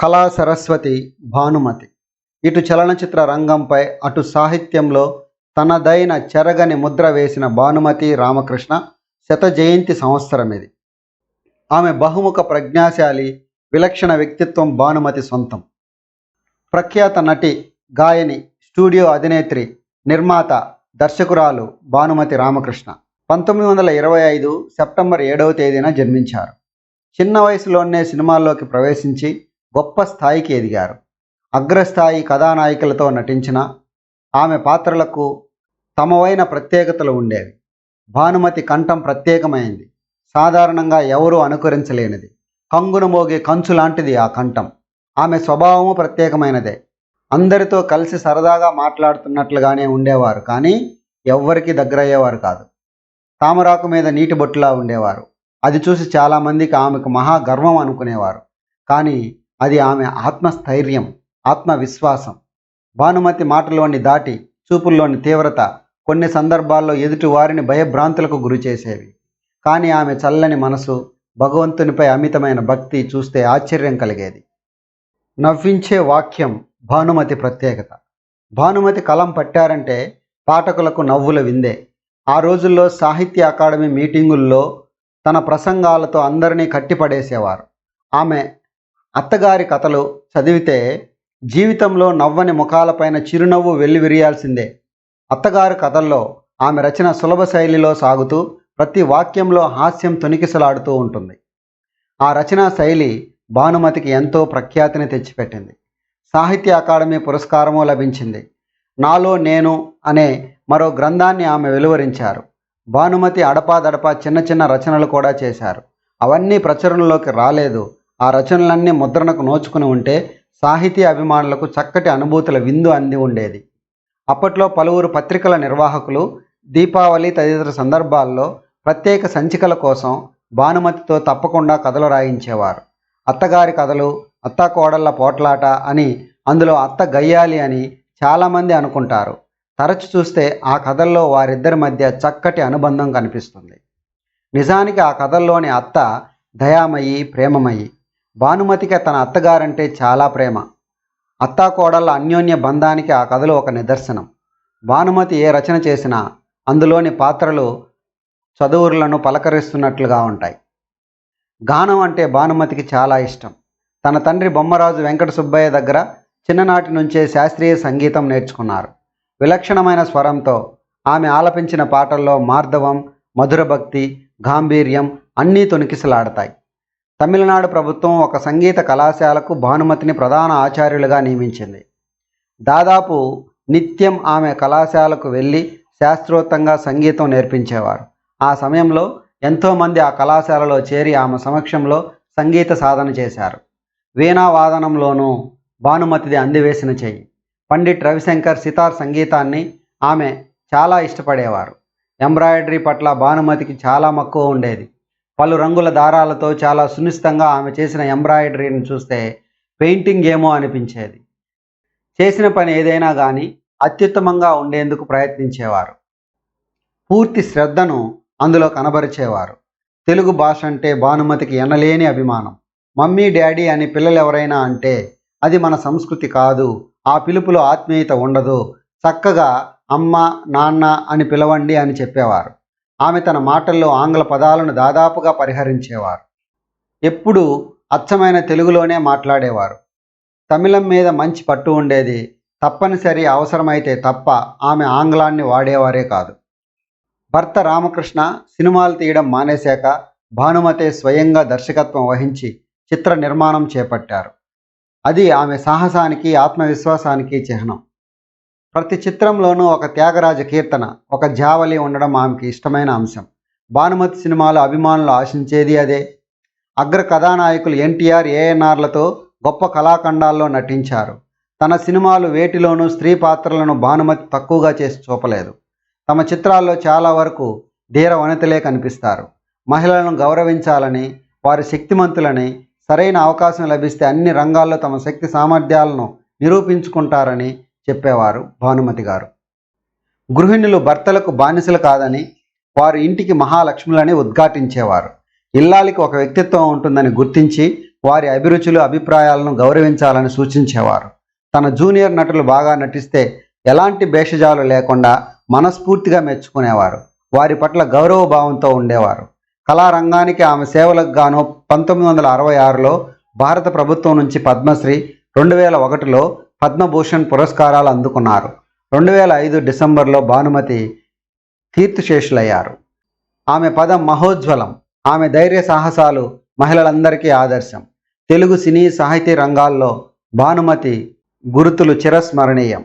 కళా సరస్వతి భానుమతి. ఇటు చలనచిత్ర రంగంపై అటు సాహిత్యంలో తనదైన చెరగని ముద్ర వేసిన భానుమతి రామకృష్ణ శత జయంతి సంవత్సరం ఇది ఆమె బహుముఖ ప్రజ్ఞాశాలి విలక్షణ వ్యక్తిత్వం భానుమతి సొంతం. ప్రఖ్యాత నటి గాయని స్టూడియో అధినేత్రి నిర్మాత దర్శకురాలు భానుమతి రామకృష్ణ పంతొమ్మిది వందల ఇరవై ఐదు సెప్టెంబర్ ఏడవ తేదీన జన్మించారు. చిన్న వయసులోనే సినిమాల్లోకి ప్రవేశించి గొప్ప స్థాయికి ఎదిగారు. అగ్రస్థాయి కథానాయికలతో నటించిన ఆమె పాత్రలకు తమవైన ప్రత్యేకతలు ఉండేవి. భానుమతి కంఠం ప్రత్యేకమైంది. సాధారణంగా ఎవరూ అనుకరించలేనిది. కంగున మోగే కంచు లాంటిది ఆ కంఠం. ఆమె స్వభావము ప్రత్యేకమైనదే. అందరితో కలిసి సరదాగా మాట్లాడుతున్నట్లుగానే ఉండేవారు కానీ ఎవ్వరికీ దగ్గరయ్యేవారు కాదు. తామరాకు మీద నీటి బొట్టులా ఉండేవారు. అది చూసి చాలామందికి ఆమెకు మహా గర్వం అనుకునేవారు. కానీ అది ఆమె ఆత్మస్థైర్యం ఆత్మవిశ్వాసం. భానుమతి మాటలోని దాటి చూపుల్లోని తీవ్రత కొన్ని సందర్భాల్లో ఎదుటి వారిని భయభ్రాంతులకు గురి చేసేవి. కానీ ఆమె చల్లని మనసు భగవంతునిపై అమితమైన భక్తి చూస్తే ఆశ్చర్యం కలిగేది. నవ్వించే వాక్యం భానుమతి ప్రత్యేకత. భానుమతి కలం పట్టారంటే పాఠకులకు నవ్వుల విందే. ఆ రోజుల్లో సాహిత్య అకాడమీ మీటింగుల్లో తన ప్రసంగాలతో అందరినీ కట్టిపడేసేవారు. ఆమె అత్తగారి కథలు చదివితే జీవితంలో నవ్వని ముఖాలపైన చిరునవ్వు వెల్లివిరియాల్సిందే అత్తగారి కథల్లో ఆమె రచన సులభ శైలిలో సాగుతూ ప్రతి వాక్యంలో హాస్యం తొనికిసలాడుతూ ఉంటుంది. ఆ రచనా శైలి భానుమతికి ఎంతో ప్రఖ్యాతిని తెచ్చిపెట్టింది. సాహిత్య అకాడమీ పురస్కారము లభించింది. నాలో నేను అనే మరో గ్రంథాన్ని ఆమె వెలువరించారు. భానుమతి అడపాదడపా చిన్న చిన్న రచనలు కూడా చేశారు. అవన్నీ ప్రచురణలోకి రాలేదు. ఆ రచనలన్నీ ముద్రణకు నోచుకుని ఉంటే సాహితీ అభిమానులకు చక్కటి అనుభూతుల విందు అంది ఉండేది. అప్పట్లో పలువురు పత్రికల నిర్వాహకులు దీపావళి తదితర సందర్భాల్లో ప్రత్యేక సంచికల కోసం భానుమతితో తప్పకుండా కథలు రాయించేవారు. అత్తగారి కథలు అత్త కోడళ్ళ పోట్లాట అని అందులో అత్త గయ్యాలి అని చాలామంది అనుకుంటారు. తరచు చూస్తే ఆ కథల్లో వారిద్దరి మధ్య చక్కటి అనుబంధం కనిపిస్తుంది. నిజానికి ఆ కథల్లోని అత్త దయామయి ప్రేమమయి. భానుమతికి తన అత్తగారంటే చాలా ప్రేమ. అత్తాకోడళ్ళ అన్యోన్య బంధానికి ఆ కథలో ఒక నిదర్శనం. భానుమతి ఏ రచన చేసినా అందులోని పాత్రలు చదువులను పలకరిస్తున్నట్లుగా ఉంటాయి. గానం అంటే భానుమతికి చాలా ఇష్టం. తన తండ్రి బొమ్మరాజు వెంకట సుబ్బయ్య దగ్గర చిన్ననాటి నుంచే శాస్త్రీయ సంగీతం నేర్చుకున్నారు. విలక్షణమైన స్వరంతో ఆమె ఆలపించిన పాటల్లో మార్ధవం మధుర భక్తి గాంభీర్యం అన్నీ తొనికిసలాడతాయి తమిళనాడు ప్రభుత్వం ఒక సంగీత కళాశాలకు భానుమతిని ప్రధాన ఆచార్యులుగా నియమించింది. దాదాపు నిత్యం ఆమె కళాశాలకు వెళ్ళి శాస్త్రోత్తంగా సంగీతం నేర్పించేవారు. ఆ సమయంలో ఎంతోమంది ఆ కళాశాలలో చేరి ఆమె సమక్షంలో సంగీత సాధన చేశారు. వీణావాదనంలోనూ భానుమతిది అందివేసిన చెయ్యి. పండిట్ రవిశంకర్ సితార్ సంగీతాన్ని ఆమె చాలా ఇష్టపడేవారు. ఎంబ్రాయిడరీ పట్ల భానుమతికి చాలా మక్కువ ఉండేది. పలు రంగుల దారాలతో చాలా సునిశ్చితంగా ఆమె చేసిన ఎంబ్రాయిడరీని చూస్తే పెయింటింగ్ ఏమో అనిపించేది. చేసిన పని ఏదైనా కానీ అత్యుత్తమంగా ఉండేందుకు ప్రయత్నించేవారు. పూర్తి శ్రద్ధను అందులో కనబరిచేవారు. తెలుగు భాష అంటే భానుమతికి ఎనలేని అభిమానం. మమ్మీ డాడీ అని పిల్లలు ఎవరైనా అంటే అది మన సంస్కృతి కాదు. ఆ పిలుపులో ఆత్మీయత ఉండదు. చక్కగా అమ్మ నాన్న అని పిలవండి అని చెప్పేవారు. ఆమె తన మాటల్లో ఆంగ్ల పదాలను దాదాపుగా పరిహరించేవారు. ఎప్పుడూ అచ్చమైన తెలుగులోనే మాట్లాడేవారు. తమిళం మీద మంచి పట్టు ఉండేది తప్పనిసరి అవసరమైతే తప్ప ఆమె ఆంగ్లాన్ని వాడేవారే కాదు. భర్త రామకృష్ణ సినిమాలు తీయడం మానేశాక భానుమతే స్వయంగా దర్శకత్వం వహించి చిత్ర నిర్మాణం చేపట్టారు. అది ఆమె సాహసానికి ఆత్మవిశ్వాసానికి చిహ్నం. ప్రతి చిత్రంలోనూ ఒక త్యాగరాజ కీర్తన ఒక జావలి ఉండడం ఆమెకి ఇష్టమైన అంశం. భానుమతి సినిమాలు అభిమానులు ఆశించేది అదే. అగ్ర కథానాయకులు ఎన్టీఆర్ ఏఎన్ఆర్లతో గొప్ప కళాఖండాల్లో నటించారు. తన సినిమాలు వేటిలోనూ స్త్రీ పాత్రలను భానుమతి తక్కువగా చేసి చూపలేదు. తమ చిత్రాల్లో చాలా వరకు ధీర వనితలే కనిపిస్తారు. మహిళలను గౌరవించాలని వారి శక్తిమంతులని సరైన అవకాశం లభిస్తే అన్ని రంగాల్లో తమ శక్తి సామర్థ్యాలను నిరూపించుకుంటారని చెప్పేవారు భానుమతి గారు. గృహిణులు భర్తలకు బానిసలు కాదని వారు ఇంటికి మహాలక్ష్ములని ఉద్ఘాటించేవారు. ఇల్లాలికి ఒక వ్యక్తిత్వం ఉంటుందని గుర్తించి వారి అభిరుచులు అభిప్రాయాలను గౌరవించాలని సూచించేవారు. తన జూనియర్ నటులు బాగా నటిస్తే ఎలాంటి భేషజాలు లేకుండా మనస్ఫూర్తిగా మెచ్చుకునేవారు. వారి పట్ల గౌరవ భావంతో ఉండేవారు. కళారంగానికి ఆమె సేవలకు గాను పంతొమ్మిది వందల అరవై ఆరులో భారత ప్రభుత్వం నుంచి పద్మశ్రీ రెండు వేల ఒకటిలో పద్మభూషణ్ పురస్కారాలు అందుకున్నారు. రెండు వేల ఐదు డిసెంబర్లో భానుమతి కీర్తిశేషులయ్యారు. ఆమె పదం మహోజ్వలం ఆమె ధైర్య సాహసాలు మహిళలందరికీ ఆదర్శం. తెలుగు సినీ సాహితీ రంగాల్లో భానుమతి గురుతులు చిరస్మరణీయం.